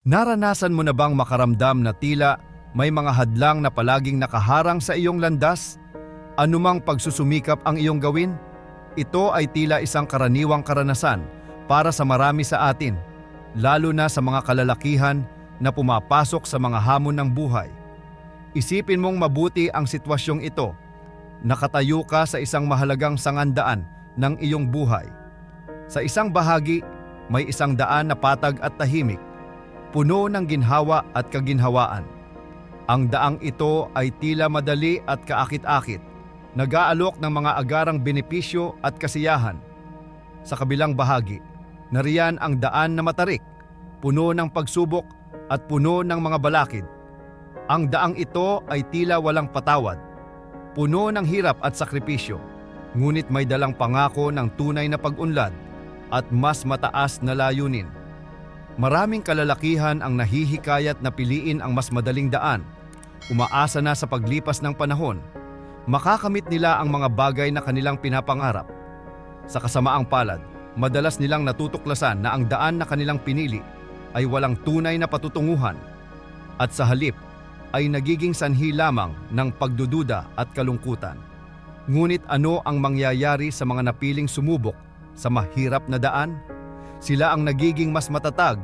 Naranasan mo na bang makaramdam na tila may mga hadlang na palaging nakaharang sa iyong landas? Anumang pagsusumikap ang iyong gawin? Ito ay tila isang karaniwang karanasan para sa marami sa atin, lalo na sa mga kalalakihan na pumapasok sa mga hamon ng buhay. Isipin mong mabuti ang sitwasyong ito. Nakatayo ka sa isang mahalagang sangandaan ng iyong buhay. Sa isang bahagi, may isang daan na patag at tahimik puno ng ginhawa at kaginhawaan. Ang daang ito ay tila madali at kaakit-akit, nag-aalok ng mga agarang benepisyo at kasiyahan. Sa kabilang bahagi, nariyan ang daan na matarik, puno ng pagsubok at puno ng mga balakid. Ang daang ito ay tila walang patawad, puno ng hirap at sakripisyo, ngunit may dalang pangako ng tunay na pag-unlad at mas mataas na layunin. Maraming kalalakihan ang nahihikayat na piliin ang mas madaling daan. Umaasa na sa paglipas ng panahon, makakamit nila ang mga bagay na kanilang pinapangarap. Sa kasamaang palad, madalas nilang natutuklasan na ang daan na kanilang pinili ay walang tunay na patutunguhan at sa halip ay nagiging sanhi lamang ng pagdududa at kalungkutan. Ngunit ano ang mangyayari sa mga napiling sumubok sa mahirap na daan? Sila ang nagiging mas matatag,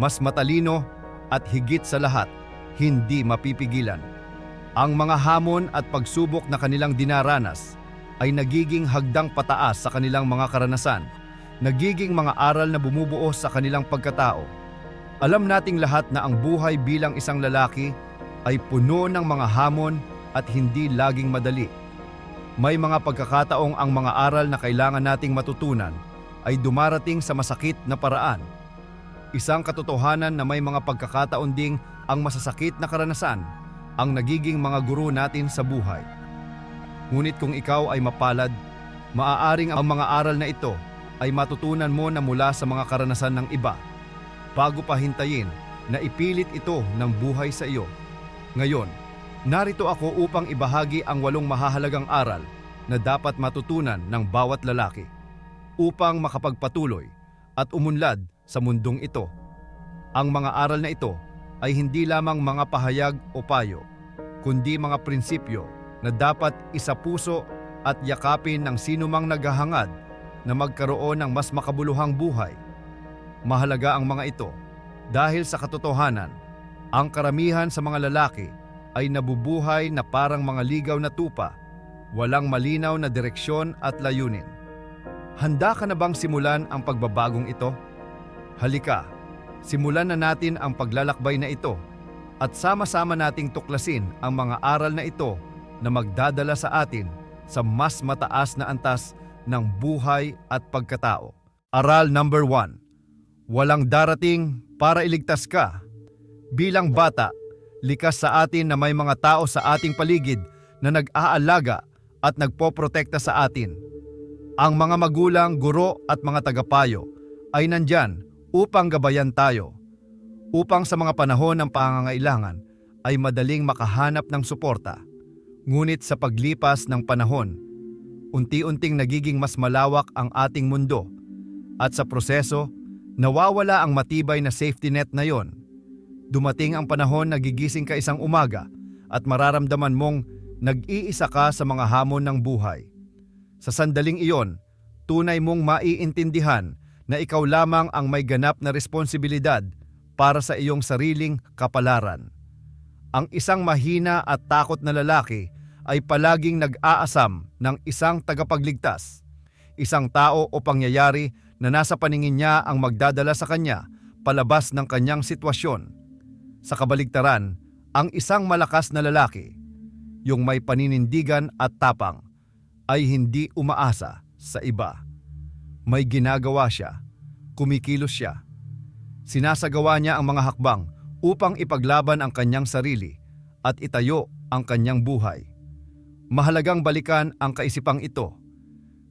mas matalino at higit sa lahat, hindi mapipigilan. Ang mga hamon at pagsubok na kanilang dinaranas ay nagiging hagdang pataas sa kanilang mga karanasan, nagiging mga aral na bumubuo sa kanilang pagkatao. Alam nating lahat na ang buhay bilang isang lalaki ay puno ng mga hamon at hindi laging madali. May mga pagkakataong ang mga aral na kailangan nating matutunan ay dumarating sa masakit na paraan. Isang katotohanan na may mga pagkakataon ding ang masasakit na karanasan ang nagiging mga guro natin sa buhay. Ngunit kung ikaw ay mapalad, maaaring ang mga aral na ito ay matutunan mo na mula sa mga karanasan ng iba bago pa hintayin na ipilit ito ng buhay sa iyo. Ngayon, narito ako upang ibahagi ang walong mahahalagang aral na dapat matutunan ng bawat lalaki upang makapagpatuloy at umunlad sa mundong ito. Ang mga aral na ito ay hindi lamang mga pahayag o payo, kundi mga prinsipyo na dapat isapuso at yakapin ng sinumang naghahangad na magkaroon ng mas makabuluhang buhay. Mahalaga ang mga ito dahil sa katotohanan, ang karamihan sa mga lalaki ay nabubuhay na parang mga ligaw na tupa, walang malinaw na direksyon at layunin. Handa ka na bang simulan ang pagbabagong ito? Halika, simulan na natin ang paglalakbay na ito at sama-sama nating tuklasin ang mga aral na ito na magdadala sa atin sa mas mataas na antas ng buhay at pagkatao. Aral number 1. Walang darating para iligtas ka. Bilang bata, likas sa atin na may mga tao sa ating paligid na nag-aalaga at nagpoprotekta sa atin ang mga magulang, guro at mga tagapayo ay nandyan upang gabayan tayo. Upang sa mga panahon ng pangangailangan ay madaling makahanap ng suporta. Ngunit sa paglipas ng panahon, unti-unting nagiging mas malawak ang ating mundo at sa proseso, nawawala ang matibay na safety net na yon. Dumating ang panahon na gigising ka isang umaga at mararamdaman mong nag-iisa ka sa mga hamon ng buhay sa sandaling iyon, tunay mong maiintindihan na ikaw lamang ang may ganap na responsibilidad para sa iyong sariling kapalaran. Ang isang mahina at takot na lalaki ay palaging nag-aasam ng isang tagapagligtas, isang tao o pangyayari na nasa paningin niya ang magdadala sa kanya palabas ng kanyang sitwasyon. Sa kabaligtaran, ang isang malakas na lalaki, yung may paninindigan at tapang, ay hindi umaasa sa iba. May ginagawa siya, kumikilos siya. Sinasagawa niya ang mga hakbang upang ipaglaban ang kanyang sarili at itayo ang kanyang buhay. Mahalagang balikan ang kaisipang ito.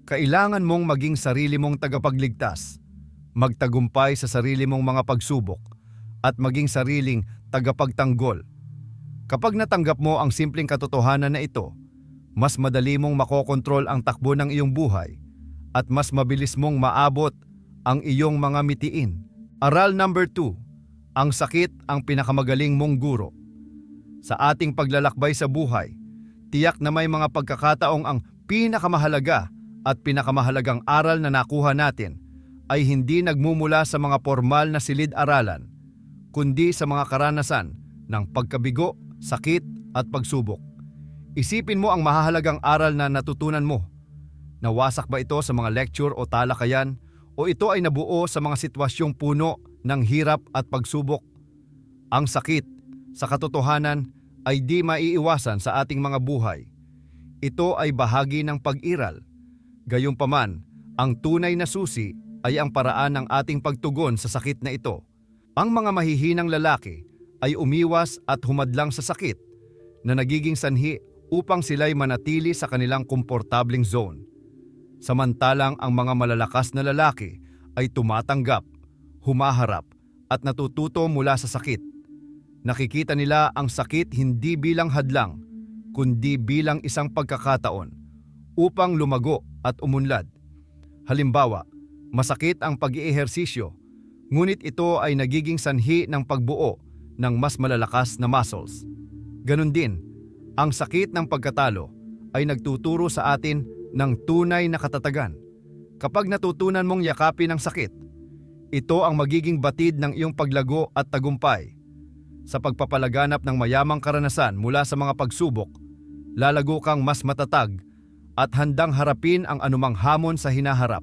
Kailangan mong maging sarili mong tagapagligtas, magtagumpay sa sarili mong mga pagsubok, at maging sariling tagapagtanggol. Kapag natanggap mo ang simpleng katotohanan na ito, mas madali mong makokontrol ang takbo ng iyong buhay at mas mabilis mong maabot ang iyong mga mitiin. Aral number 2. Ang sakit ang pinakamagaling mong guro. Sa ating paglalakbay sa buhay, tiyak na may mga pagkakataong ang pinakamahalaga at pinakamahalagang aral na nakuha natin ay hindi nagmumula sa mga formal na silid-aralan, kundi sa mga karanasan ng pagkabigo, sakit at pagsubok. Isipin mo ang mahahalagang aral na natutunan mo. Nawasak ba ito sa mga lecture o talakayan o ito ay nabuo sa mga sitwasyong puno ng hirap at pagsubok? Ang sakit, sa katotohanan, ay di maiiwasan sa ating mga buhay. Ito ay bahagi ng pag-iral. Gayunpaman, ang tunay na susi ay ang paraan ng ating pagtugon sa sakit na ito. Ang mga mahihinang lalaki ay umiwas at humadlang sa sakit na nagiging sanhi upang sila'y manatili sa kanilang komportabling zone. Samantalang ang mga malalakas na lalaki ay tumatanggap, humaharap at natututo mula sa sakit. Nakikita nila ang sakit hindi bilang hadlang, kundi bilang isang pagkakataon upang lumago at umunlad. Halimbawa, masakit ang pag-iihersisyo, ngunit ito ay nagiging sanhi ng pagbuo ng mas malalakas na muscles. Ganon din, ang sakit ng pagkatalo ay nagtuturo sa atin ng tunay na katatagan. Kapag natutunan mong yakapin ang sakit, ito ang magiging batid ng iyong paglago at tagumpay. Sa pagpapalaganap ng mayamang karanasan mula sa mga pagsubok, lalago kang mas matatag at handang harapin ang anumang hamon sa hinaharap.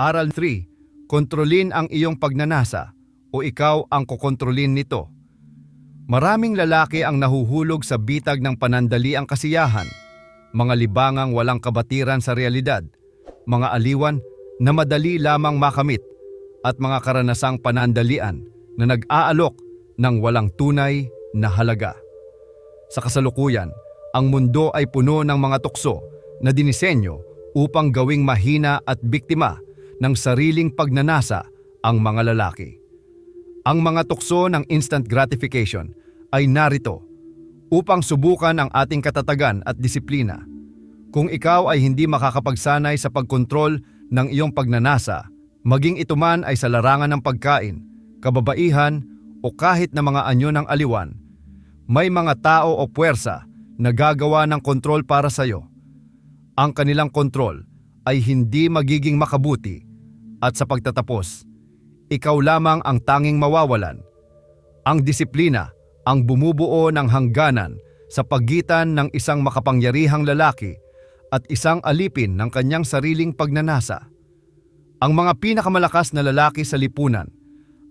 Aral 3. Kontrolin ang iyong pagnanasa o ikaw ang kukontrolin nito. Maraming lalaki ang nahuhulog sa bitag ng panandaliang kasiyahan, mga libangang walang kabatiran sa realidad, mga aliwan na madali lamang makamit, at mga karanasang panandalian na nag-aalok ng walang tunay na halaga. Sa kasalukuyan, ang mundo ay puno ng mga tukso na dinisenyo upang gawing mahina at biktima ng sariling pagnanasa ang mga lalaki. Ang mga tukso ng instant gratification ay narito upang subukan ang ating katatagan at disiplina. Kung ikaw ay hindi makakapagsanay sa pagkontrol ng iyong pagnanasa, maging ito man ay sa larangan ng pagkain, kababaihan o kahit na mga anyo ng aliwan, may mga tao o puwersa na gagawa ng kontrol para sa iyo. Ang kanilang kontrol ay hindi magiging makabuti at sa pagtatapos, ikaw lamang ang tanging mawawalan. Ang disiplina ang bumubuo ng hangganan sa pagitan ng isang makapangyarihang lalaki at isang alipin ng kanyang sariling pagnanasa. Ang mga pinakamalakas na lalaki sa lipunan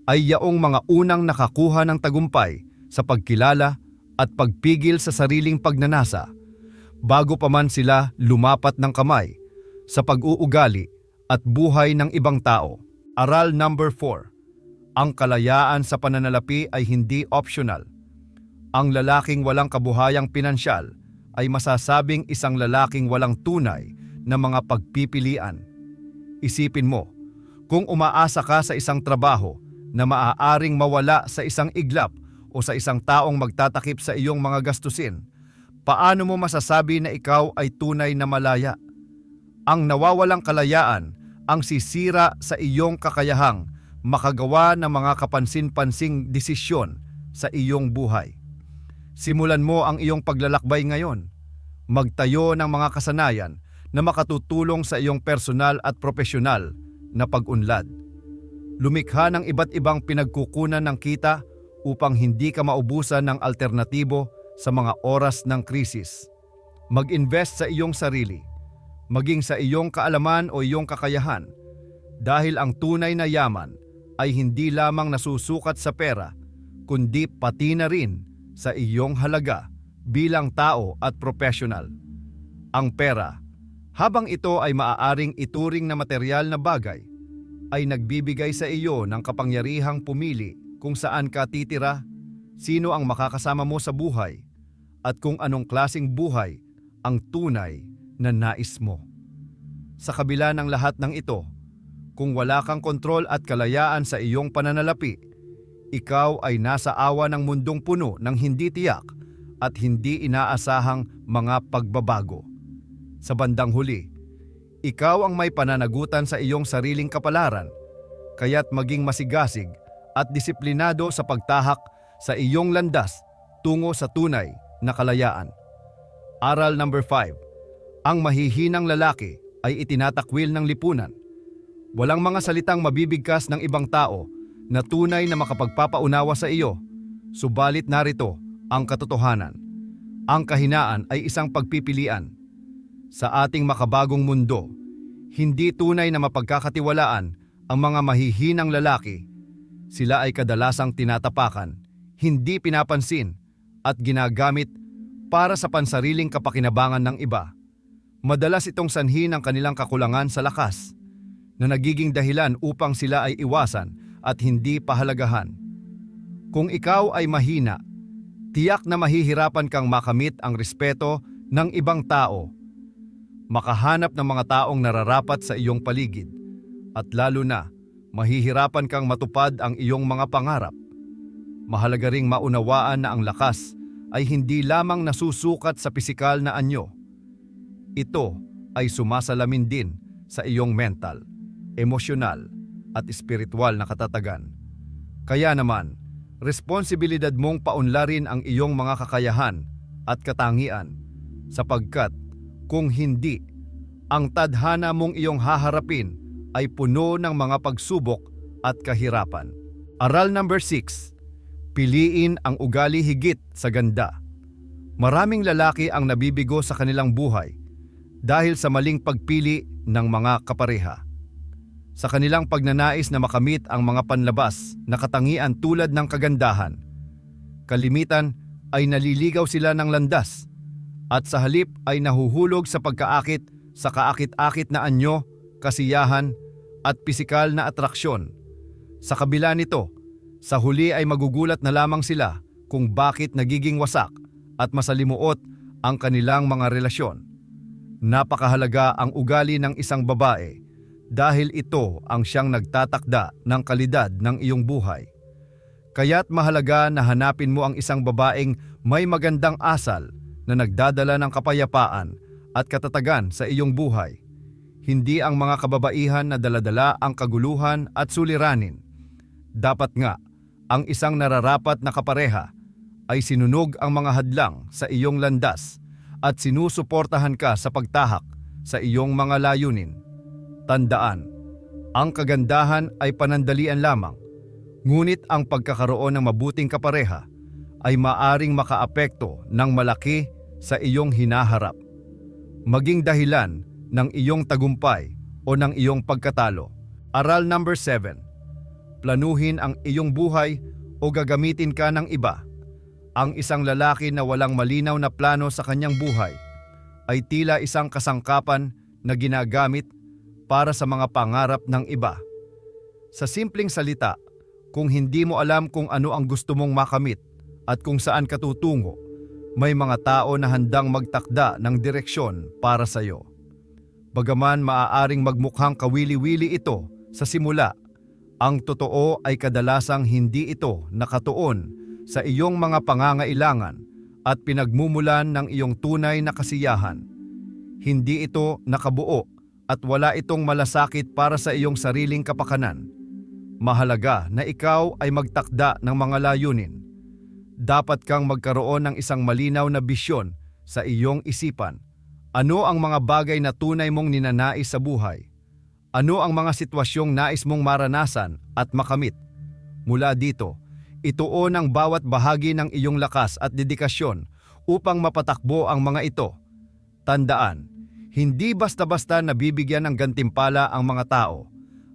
ay yaong mga unang nakakuha ng tagumpay sa pagkilala at pagpigil sa sariling pagnanasa bago pa man sila lumapat ng kamay sa pag-uugali at buhay ng ibang tao. Aral number 4. Ang kalayaan sa pananalapi ay hindi optional. Ang lalaking walang kabuhayang pinansyal ay masasabing isang lalaking walang tunay na mga pagpipilian. Isipin mo, kung umaasa ka sa isang trabaho na maaaring mawala sa isang iglap o sa isang taong magtatakip sa iyong mga gastusin, paano mo masasabi na ikaw ay tunay na malaya? Ang nawawalang kalayaan ang sisira sa iyong kakayahang makagawa ng mga kapansin-pansing desisyon sa iyong buhay. Simulan mo ang iyong paglalakbay ngayon. Magtayo ng mga kasanayan na makatutulong sa iyong personal at profesional na pag-unlad. Lumikha ng iba't ibang pinagkukunan ng kita upang hindi ka maubusan ng alternatibo sa mga oras ng krisis. Mag-invest sa iyong sarili, maging sa iyong kaalaman o iyong kakayahan, dahil ang tunay na yaman ay hindi lamang nasusukat sa pera, kundi pati na rin sa iyong halaga bilang tao at profesional. Ang pera, habang ito ay maaaring ituring na material na bagay, ay nagbibigay sa iyo ng kapangyarihang pumili kung saan ka titira, sino ang makakasama mo sa buhay, at kung anong klasing buhay ang tunay na nais mo. Sa kabila ng lahat ng ito, kung wala kang kontrol at kalayaan sa iyong pananalapi, ikaw ay nasa awa ng mundong puno ng hindi tiyak at hindi inaasahang mga pagbabago. Sa bandang huli, ikaw ang may pananagutan sa iyong sariling kapalaran, kaya't maging masigasig at disiplinado sa pagtahak sa iyong landas tungo sa tunay na kalayaan. Aral number 5. Ang mahihinang lalaki ay itinatakwil ng lipunan. Walang mga salitang mabibigkas ng ibang tao na tunay na makapagpapaunawa sa iyo. Subalit narito ang katotohanan. Ang kahinaan ay isang pagpipilian. Sa ating makabagong mundo, hindi tunay na mapagkakatiwalaan ang mga mahihinang lalaki. Sila ay kadalasang tinatapakan, hindi pinapansin at ginagamit para sa pansariling kapakinabangan ng iba. Madalas itong sanhi ng kanilang kakulangan sa lakas na nagiging dahilan upang sila ay iwasan at hindi pahalagahan. Kung ikaw ay mahina, tiyak na mahihirapan kang makamit ang respeto ng ibang tao. Makahanap ng mga taong nararapat sa iyong paligid at lalo na mahihirapan kang matupad ang iyong mga pangarap. Mahalaga ring maunawaan na ang lakas ay hindi lamang nasusukat sa pisikal na anyo. Ito ay sumasalamin din sa iyong mental, emosyonal at espiritual na katatagan. Kaya naman, responsibilidad mong paunlarin ang iyong mga kakayahan at katangian sapagkat kung hindi, ang tadhana mong iyong haharapin ay puno ng mga pagsubok at kahirapan. Aral number 6. Piliin ang ugali higit sa ganda. Maraming lalaki ang nabibigo sa kanilang buhay dahil sa maling pagpili ng mga kapareha. Sa kanilang pagnanais na makamit ang mga panlabas na katangian tulad ng kagandahan, kalimitan ay naliligaw sila ng landas at sa halip ay nahuhulog sa pagkaakit sa kaakit-akit na anyo, kasiyahan at pisikal na atraksyon. Sa kabila nito, sa huli ay magugulat na lamang sila kung bakit nagiging wasak at masalimuot ang kanilang mga relasyon. Napakahalaga ang ugali ng isang babae dahil ito ang siyang nagtatakda ng kalidad ng iyong buhay. Kaya't mahalaga na hanapin mo ang isang babaeng may magandang asal na nagdadala ng kapayapaan at katatagan sa iyong buhay. Hindi ang mga kababaihan na daladala ang kaguluhan at suliranin. Dapat nga, ang isang nararapat na kapareha ay sinunog ang mga hadlang sa iyong landas at sinusuportahan ka sa pagtahak sa iyong mga layunin. Tandaan, ang kagandahan ay panandalian lamang, ngunit ang pagkakaroon ng mabuting kapareha ay maaring makaapekto ng malaki sa iyong hinaharap. Maging dahilan ng iyong tagumpay o ng iyong pagkatalo. Aral number 7. Planuhin ang iyong buhay o gagamitin ka ng iba. Ang isang lalaki na walang malinaw na plano sa kanyang buhay ay tila isang kasangkapan na ginagamit para sa mga pangarap ng iba. Sa simpleng salita, kung hindi mo alam kung ano ang gusto mong makamit at kung saan ka tutungo, may mga tao na handang magtakda ng direksyon para sa iyo. Bagaman maaaring magmukhang kawili-wili ito sa simula, ang totoo ay kadalasang hindi ito nakatuon sa iyong mga pangangailangan at pinagmumulan ng iyong tunay na kasiyahan. Hindi ito nakabuo at wala itong malasakit para sa iyong sariling kapakanan. Mahalaga na ikaw ay magtakda ng mga layunin dapat kang magkaroon ng isang malinaw na bisyon sa iyong isipan. Ano ang mga bagay na tunay mong ninanais sa buhay? Ano ang mga sitwasyong nais mong maranasan at makamit? Mula dito, ituon ang bawat bahagi ng iyong lakas at dedikasyon upang mapatakbo ang mga ito. Tandaan, hindi basta-basta nabibigyan ng gantimpala ang mga tao.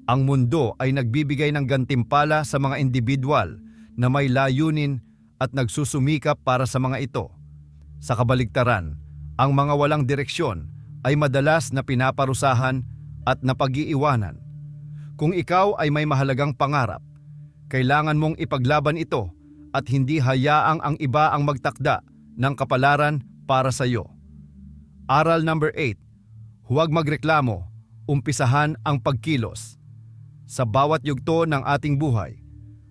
Ang mundo ay nagbibigay ng gantimpala sa mga individual na may layunin at nagsusumikap para sa mga ito. Sa kabaligtaran, ang mga walang direksyon ay madalas na pinaparusahan at napag-iiwanan. Kung ikaw ay may mahalagang pangarap, kailangan mong ipaglaban ito at hindi hayaang ang iba ang magtakda ng kapalaran para sa iyo. Aral number 8. Huwag magreklamo, umpisahan ang pagkilos. Sa bawat yugto ng ating buhay,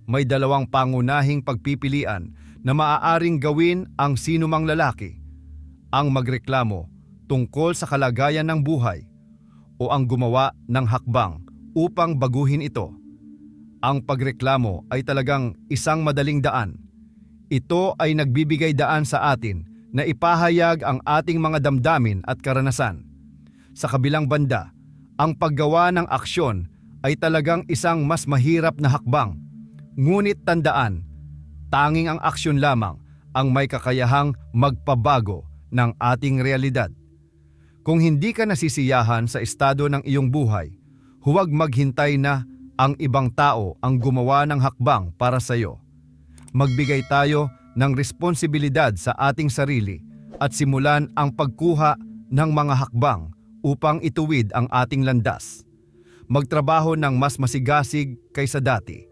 may dalawang pangunahing pagpipilian na maaaring gawin ang sinumang lalaki. Ang magreklamo tungkol sa kalagayan ng buhay o ang gumawa ng hakbang upang baguhin ito. Ang pagreklamo ay talagang isang madaling daan. Ito ay nagbibigay daan sa atin na ipahayag ang ating mga damdamin at karanasan. Sa kabilang banda, ang paggawa ng aksyon ay talagang isang mas mahirap na hakbang. Ngunit tandaan, tanging ang aksyon lamang ang may kakayahang magpabago ng ating realidad. Kung hindi ka nasisiyahan sa estado ng iyong buhay, huwag maghintay na ang ibang tao ang gumawa ng hakbang para sa iyo. Magbigay tayo ng responsibilidad sa ating sarili at simulan ang pagkuha ng mga hakbang upang ituwid ang ating landas. Magtrabaho ng mas masigasig kaysa dati.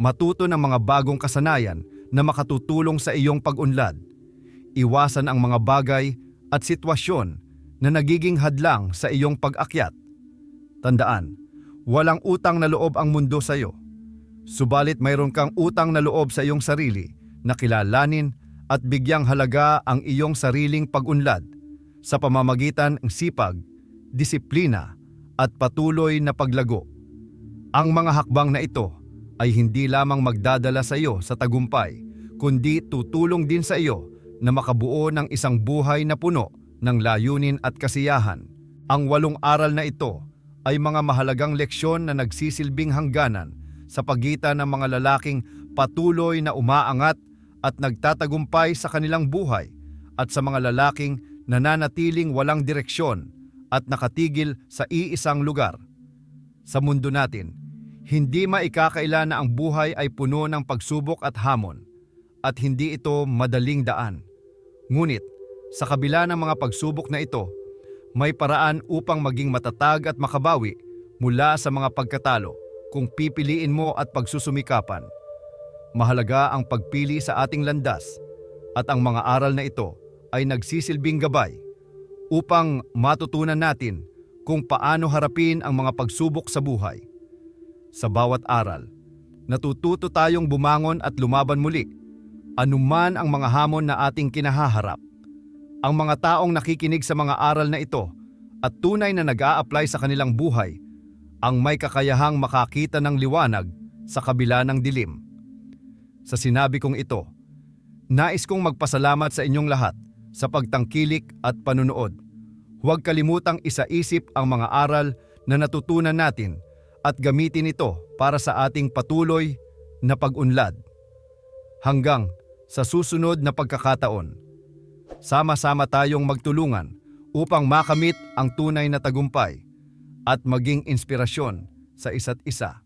Matuto ng mga bagong kasanayan na makatutulong sa iyong pag-unlad. Iwasan ang mga bagay at sitwasyon na nagiging hadlang sa iyong pag-akyat. Tandaan, walang utang na loob ang mundo sa iyo. Subalit mayroon kang utang na loob sa iyong sarili na kilalanin at bigyang halaga ang iyong sariling pag-unlad sa pamamagitan ng sipag, disiplina at patuloy na paglago. Ang mga hakbang na ito ay hindi lamang magdadala sa iyo sa tagumpay, kundi tutulong din sa iyo na makabuo ng isang buhay na puno ng layunin at kasiyahan. Ang walong aral na ito ay mga mahalagang leksyon na nagsisilbing hangganan sa pagitan ng mga lalaking patuloy na umaangat at nagtatagumpay sa kanilang buhay at sa mga lalaking nananatiling walang direksyon at nakatigil sa iisang lugar. Sa mundo natin, hindi maikakaila na ang buhay ay puno ng pagsubok at hamon at hindi ito madaling daan. Ngunit, sa kabila ng mga pagsubok na ito, may paraan upang maging matatag at makabawi mula sa mga pagkatalo kung pipiliin mo at pagsusumikapan. Mahalaga ang pagpili sa ating landas at ang mga aral na ito ay nagsisilbing gabay upang matutunan natin kung paano harapin ang mga pagsubok sa buhay. Sa bawat aral, natututo tayong bumangon at lumaban muli, anuman ang mga hamon na ating kinahaharap. Ang mga taong nakikinig sa mga aral na ito at tunay na nag apply sa kanilang buhay ang may kakayahang makakita ng liwanag sa kabila ng dilim. Sa sinabi kong ito, nais kong magpasalamat sa inyong lahat sa pagtangkilik at panunood. Huwag kalimutang isaisip ang mga aral na natutunan natin at gamitin ito para sa ating patuloy na pag-unlad. Hanggang sa susunod na pagkakataon, sama-sama tayong magtulungan upang makamit ang tunay na tagumpay at maging inspirasyon sa isa't isa.